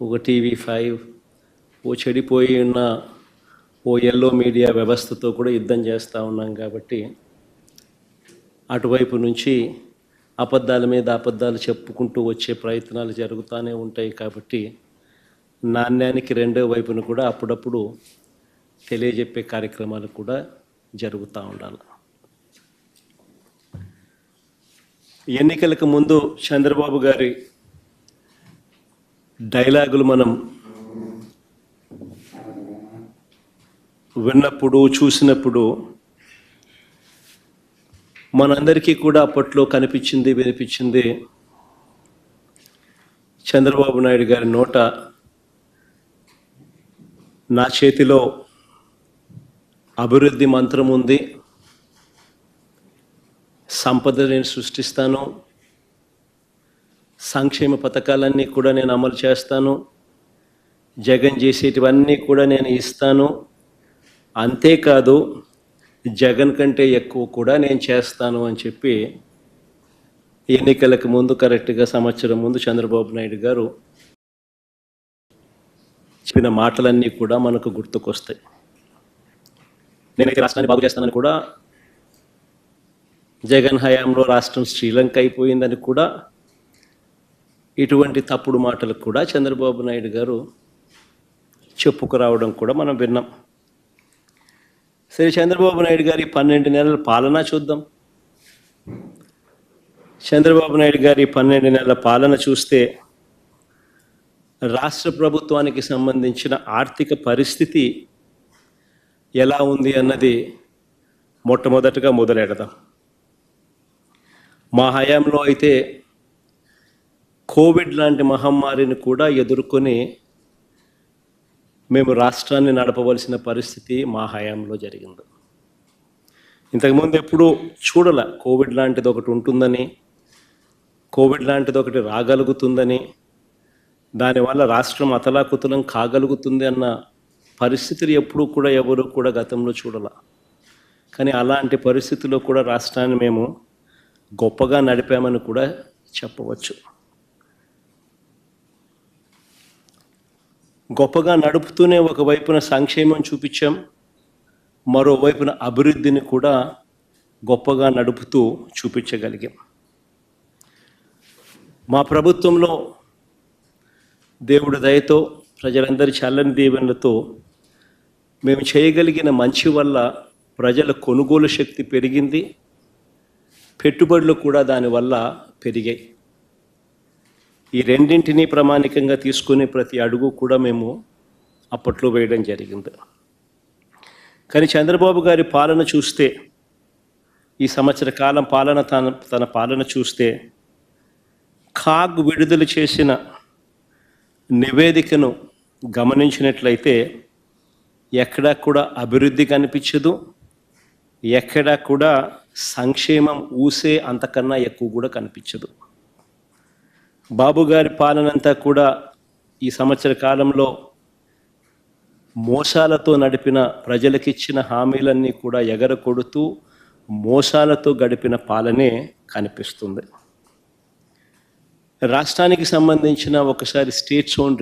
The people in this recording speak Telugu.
ఒక టీవీ ఫైవ్ ఓ చెడిపోయి ఉన్న ఓ ఎల్లో మీడియా వ్యవస్థతో కూడా యుద్ధం చేస్తూ ఉన్నాం కాబట్టి అటువైపు నుంచి అబద్ధాల మీద అబద్ధాలు చెప్పుకుంటూ వచ్చే ప్రయత్నాలు జరుగుతూనే ఉంటాయి కాబట్టి నాణ్యానికి రెండో వైపును కూడా అప్పుడప్పుడు తెలియజెప్పే కార్యక్రమాలు కూడా జరుగుతూ ఉండాలి. ఎన్నికలకు ముందు చంద్రబాబు గారి డైలాగులు మనం విన్నప్పుడు చూసినప్పుడు మనందరికీ కూడా అప్పట్లో కనిపించింది వినిపించింది చంద్రబాబు నాయుడు గారి నోట నా చేతిలో అభివృద్ధి మంత్రం ఉంది. సంపద నేను సృష్టిస్తాను. సంక్షేమ పథకాలన్నీ కూడా నేను అమలు చేస్తాను. జగన్ చేసేటివన్నీ కూడా నేను ఇస్తాను. అంతేకాదు జగన్ కంటే ఎక్కువ కూడా నేను చేస్తాను అని చెప్పి ఎన్నికలకు ముందు కరెక్ట్గా సంవత్సరం ముందు చంద్రబాబు నాయుడు గారు చెప్పిన మాటలన్నీ కూడా మనకు గుర్తుకొస్తాయి. నేనైతే రాష్ట్రాన్ని బాగు చేస్తానని కూడా జగన్ హయాంలో రాష్ట్రం శ్రీలంక అయిపోయిందని కూడా ఇటువంటి తప్పుడు మాటలకు కూడా చంద్రబాబు నాయుడు గారు చెప్పుకురావడం కూడా మనం విన్నాం. సరే చంద్రబాబు నాయుడు గారి పన్నెండు నెలల పాలన చూద్దాం. చంద్రబాబు నాయుడు గారి పన్నెండు నెలల పాలన చూస్తే రాష్ట్ర ప్రభుత్వానికి సంబంధించిన ఆర్థిక పరిస్థితి ఎలా ఉంది అన్నది మొట్టమొదటగా మొదలెడదాం. మా హయాంలో అయితే కోవిడ్ లాంటి మహమ్మారిని కూడా ఎదుర్కొని మేము రాష్ట్రాన్ని నడపవలసిన పరిస్థితి మా హయాంలో జరిగింది. ఇంతకుముందు ఎప్పుడూ చూడల కోవిడ్ లాంటిది ఒకటి ఉంటుందని కోవిడ్ లాంటిది ఒకటి రాగలుగుతుందని దానివల్ల రాష్ట్రం అతలాకుతలం కాగలుగుతుంది అన్న పరిస్థితులు ఎప్పుడూ కూడా ఎవరు కూడా గతంలో చూడాల. కానీ అలాంటి పరిస్థితుల్లో కూడా రాష్ట్రాన్ని మేము గొప్పగా నడిపామని కూడా చెప్పవచ్చు. గొప్పగా నడుపుతూనే ఒకవైపున సంక్షేమం చూపించాం మరోవైపున అభివృద్ధిని కూడా గొప్పగా నడుపుతూ చూపించగలిగాం. మా ప్రభుత్వంలో దేవుడి దయతో ప్రజలందరి చల్లని దీవెనలతో మేము చేయగలిగిన మంచి వల్ల ప్రజల కొనుగోలు శక్తి పెరిగింది పెట్టుబడులు కూడా దానివల్ల పెరిగాయి. ఈ రెండింటినీ ప్రామాణికంగా తీసుకునే ప్రతి అడుగు కూడా మేము అప్పట్లో వేయడం జరిగింది. కానీ చంద్రబాబు గారి పాలన చూస్తే ఈ సంవత్సర కాలం పాలన తన తన పాలన చూస్తే కాగ్ విడుదల చేసిన నివేదికను గమనించినట్లయితే ఎక్కడా కూడా అభివృద్ధి కనిపించదు ఎక్కడా కూడా సంక్షేమం ఊసే అంతకన్నా ఎక్కువ కూడా కనిపించదు. బాబు గారి పాలనంతా కూడా ఈ సంవత్సర కాలంలో మోసాలతో నడిపిన ప్రజలకిచ్చిన హామీలన్నీ కూడా ఎగరకొడుతూ మోసాలతో గడిపిన పాలనే కనిపిస్తుంది. రాష్ట్రానికి సంబంధించిన ఒకసారి స్టేట్స్ ఓన్